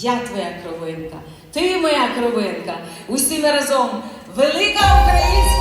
Я твоя кровинка, ти моя кровинка. Усі ми разом велика українська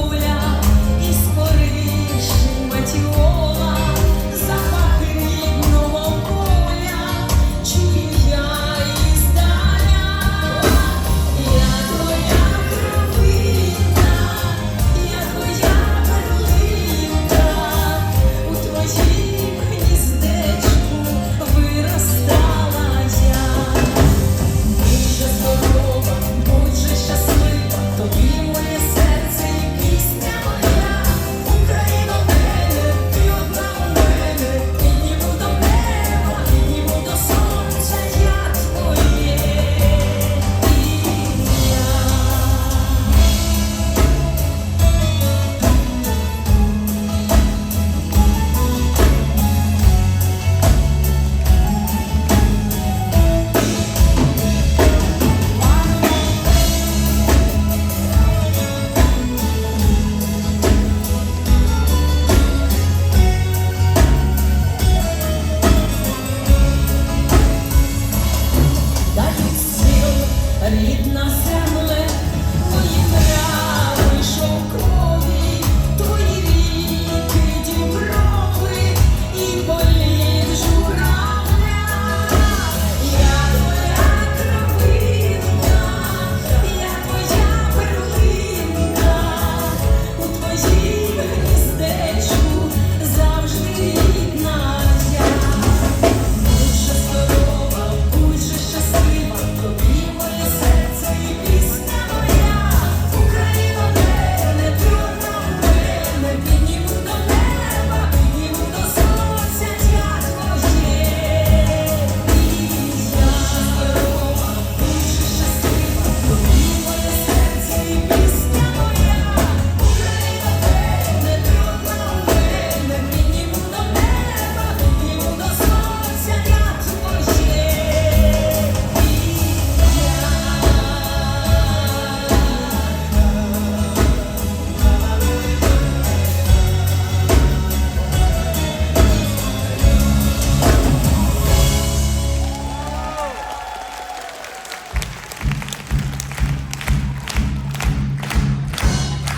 Holy an elite